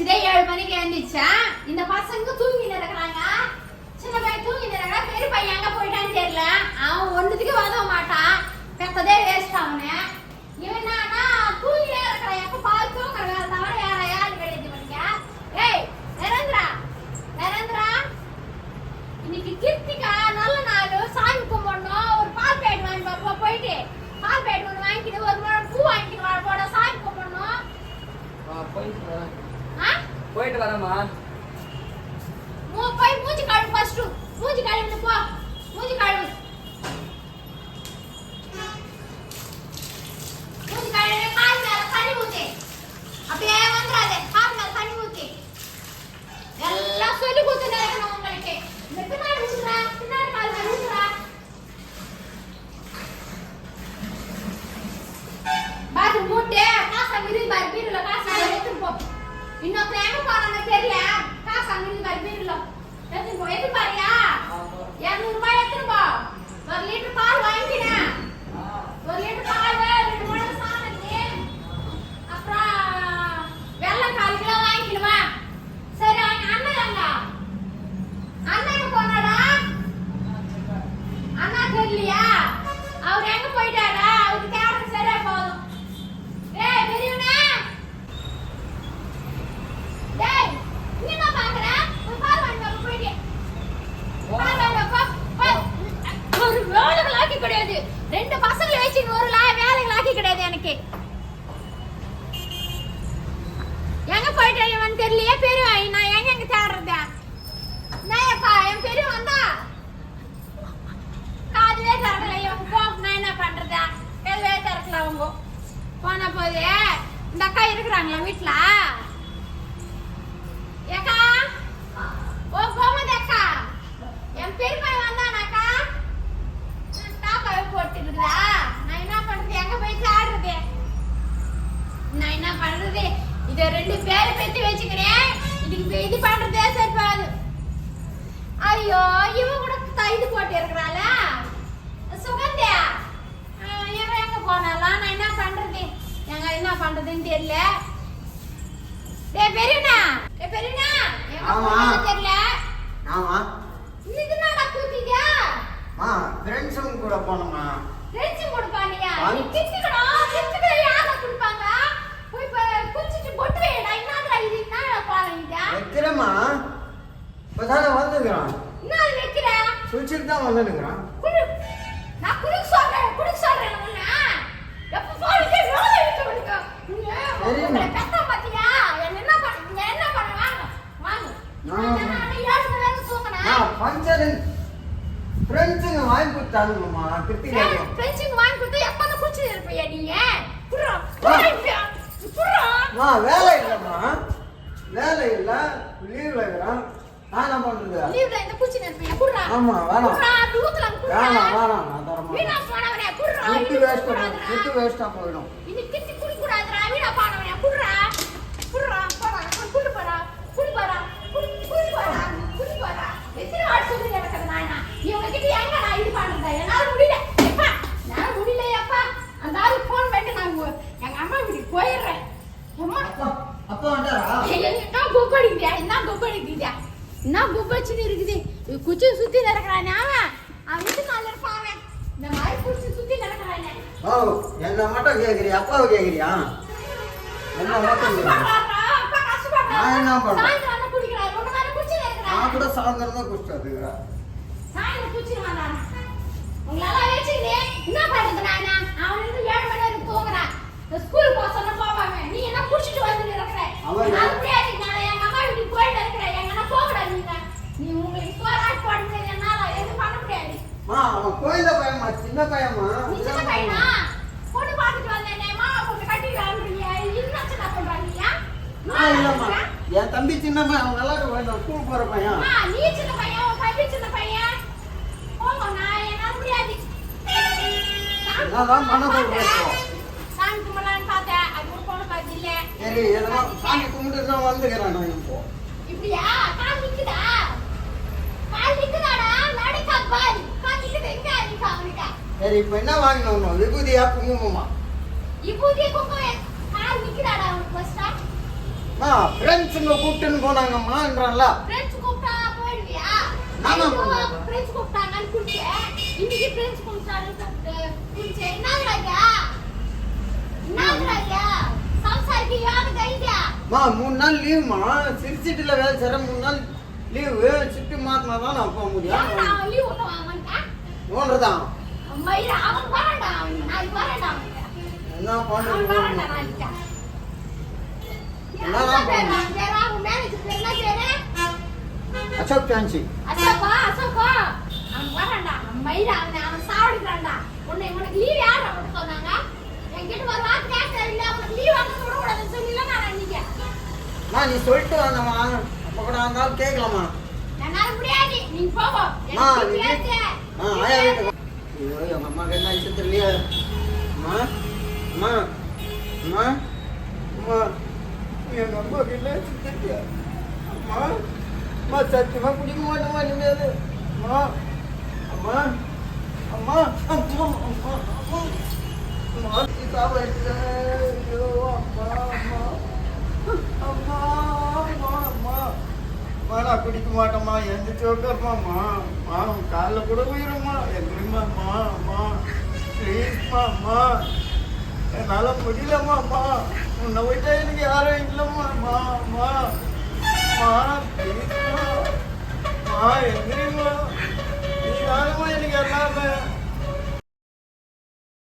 எந்திரிச்சதே ஏழு மணிக்கு எந்திரிச்சேன் இந்த பசங்க தூங்கி நடக்கிறாங்க. சின்ன பையன் தூங்கி நடக்கிறா பெரிய பையன் எங்க போயிட்டான்னு தெரியல. அவன் ஒன்றுத்துக்கு வதவ மாட்டான். பெத்ததே வேஸ்ட் அவனு. இவன் என்னன்னா தூங்கிட்டே இருக்கிறான் எப்ப பால் தூங்குற வேலை தவிர யார யாரு கிடையாது இவனுக்கு ஏய் நரேந்திரா நரேந்திரா இன்னைக்கு கிருத்திகா நல்ல நாள் சாமி கும்பிடணும் ஒரு பால் பேட் வாங்கி பாப்பா போயிட்டு பால் பேட் ஒன்று வாங்கிக்கிட்டு ஒரு முழம் பூ வாங்கிக்கிட்டு வர போட சாமி கும்பிடணும் ஆ, போயிட்டு வரேன் ஆ போயிட்டு வரமா மூ போய் மூஞ்சி காடு ஃபர்ஸ்ட் மூஞ்சி காடு திறக்கல போன போது இந்த அக்கா இருக்கிறாங்களா வீட்டுல ஏக்கா ஓ கோமதி அக்கா. என் பெரியப்பா வந்தானாக்கா? டாப்பாவை போட்டுருக்குதா நான் என்ன பண்றது? எங்க போய் சாடுறது நான் என்ன பண்றது? இத ரெண்டு பேரை பெத்து வச்சுக்கிறேன். இதுக்கு இது பண்றதே சரி போகாது ஐயோ இவன் கூட த- இது போட்டு இருக்கிறாள? சுகந்தியா? போனாலாம் நான் என்ன பண்றது? எங்க என்ன பண்றதுன்னு தெரியல. பெரியண்ணா. டேய் பெரியண்ணா. எங்க ஆமா. தெரியல. ஆமா. இன்னைக்கு என்னடா கூட்டிட்டியா ஆ ஃப்ரெண்ட்ஸுங்க கூட போனோமா ரெச்சு கொடுப்பானியா நீ வாங்கி- கிச்சுக்கடா கிச்சுக்கடா யாரா கொடுப்பாங்க? போய் குச்சிட்டு பொட்டு வைடா என்னடா இது? என்னடா பாலம் இது வைக்கிறேம்மா. இப்போதானே வந்துக்கிறான் என்ன வைக்கிற? குளிச்சுட்டு தான் வந்துருக்கிறான் குடு நான் குடுக்க சொல்றேன் குடுக்க சொல்றேன் உன்ன எப்ப பாருங்க வேலை இருக்கு உனக்கு சரிம்மா. உங்களை பெத்த பாத்தியா என்ன என்ன பண்ண நீங்க என்ன பண்ண வாங்க வாங்க ஆமா. நான் நான் ஏழு மணி நேரம் ஆ தூங்கினேன் ஃபங்க்ஷனு ஃப்ரெண்ட்ஸுங்க கொடுத்தாங்கம்மா கிருத்திகாக்கு ஃப்ரெண்ட்ஸுக்கு வாங்கி கொடுத்து எப்ப குச்சி இருப்பீங்க நீங்க? அம்மா வேலை இல்லைம்மா. வேலை இல்லை லீவில் இருக்கிறான். நான் என்ன பண்ணுறது லீவ்ல இந்த குச்சி இருப்பீங்க. புடுறா ஆமா, வேணாம். அப்படி ஊத்தலாம் புடுறா. வேணாம் வேணாம் நான் தர வீணா போனவனே குட்டி இது வேஸ்ட் குடுக்கூடாதுடா. குட்டி வேஸ்ட்டாக போயிடும். இது கிட்டி குடி கூடாதுடா வீணா போனவனே புடுறா புடுறா போடா குடி போடா குடி போடா குடி குடி போடா குடி போடா எத்தனை வாட்டி சொல்லி நடக்குது நானா இவங்க கிட்ட எங்க நான் இது பண்றதா என்னால முடியல எப்பா என்னால முடியல எப்பா அந்த ஆளு போன் பண்ணி நான் உங்க- எங்க அம்மா வீட்டுக்கு போயிடுறேன் அம்மா அப்பா அப்பா வந்துட்டாரா என்ன அடிக்குதியா என்ன குப்பை அடிக்குதியா என்ன குப்பை வச்சுன்னு இருக்குது குச்சி சுத்தி நடக்கிறானே அவன் அவன் வீட்டு நாள் இருப்பான் அவன். இந்த மாதிரி குச்சி சுத்தி நடக்கிறானே. ஓ என்ன மட்டும் கேட்குறியா அப்பாவை கேட்குறியா என்ன மட்டும் நான் என்ன பண்றேன்? நான் கூட சாயந்தரம் தான் குடிச்சிட்டு வந்துக்கிறேன். அவன் சின்ன நான் இல்லம்மா. என் தம்பி சின்ன பையன் அவன் நல்லா வேண்டாம் ஸ்கூல் போற பையன். அம்மா, நீ சின்ன பையன், உன் தம்பி சின்ன பையன். போங்க, நான் என்னால முடியாது. என்னதான் பண்ண போறோம் இப்போ? சாமி பார்த்தேன், அது இல்ல. சரி கும்பிட்டு தான் வந்துக்கிறேன் நான் இப்போ. இப்படியா? கால் நிக்குதா? கால் நிக்குதாடா? நடுக்கா பால். கால் நிக்குது, எங்க நிக்கா அவனுக்கு? சரி இப்போ என்ன வாங்கினோம் விபூதியா குங்குமமா? கால் ஃப்ரெண்ட்ஸுங்க கூப்பிட்டுன்னு போனாங்கம்மான்றான்ல ஃப்ரெண்ட்ஸ் கூப்பிட்டா போயிடுவியா? நானா. ஃப்ரெண்ட்ஸ் கூப்பிட்டாங்கன்னு இன்னைக்கு கூப்பிட்டு சம்சாரிக்கு யாரு மூணு நாள் லீவுமா சிரிச்சிட்டுல வேலை செய்ற மூணு நாள் லீவு சிட்டி மாத்தினா தான் நான் போக முடியும். லீவ் ஒன்று வாங்கிட்டேன் மயில என்ன அவன் பேர்? பண்ணு? அவன் அவன் அசோக் சாவடிக்கிறான்டா. உன்னை உனக்கு லீவ் யார் அவனுக்கு சொன்னாங்க என்கிட்ட ஒரு வார்த்தை கேட்க இல்ல அவனுக்கு லீவ் வாங்க விட கூடாதுன்னு சொல்லல நான் அன்னைக்கு நான் நீ சொல்லிட்டு வந்தம்மா அப்போ கூட இருந்தாலும் கேட்கலாமா? என்னால முடியாது. நீ போவோ மா, எனக்கு நீ தெரியாது. ஆ ஆயா வீட்டுக்கு ஐயோ எங்கள் அம்மாவுக்கு என்ன ஆச்சு தெரியலையே அம்மா அம்மா அம்மா அம்மா எங்கள் அம்மாவுக்கு என்ன ஆச்சு தெரியல அம்மா அம்மா சத்தியமாக குடிக்க மாட்டேம்மா இனிமேல் அம்மா அம்மா அம்மா அம்மா அம்மா அம்மா அம்மா சீதாவை எடுத்துட்டேன். ஐயோ அம்மா அம்மா அம்மா அம்மா அம்மா அம்மாடா குடிக்க மாட்டோம்மா எந்திரிச்சு உட்காருமாம்மா. மா உன் காலில் கூட உயிரும்மா. எந்திரிமாம்மா அம்மா ப்ளீஸ்மா அம்மா. என்னால் முடியலம்மா அம்மா. உன்னை விட்டா எனக்கு யாரும் இல்லைம்மா அம்மா அம்மா. மா ப்ளீஸ்மா மா. எந்திரிமா நீ தானம்மா எனக்கு எல்லாமே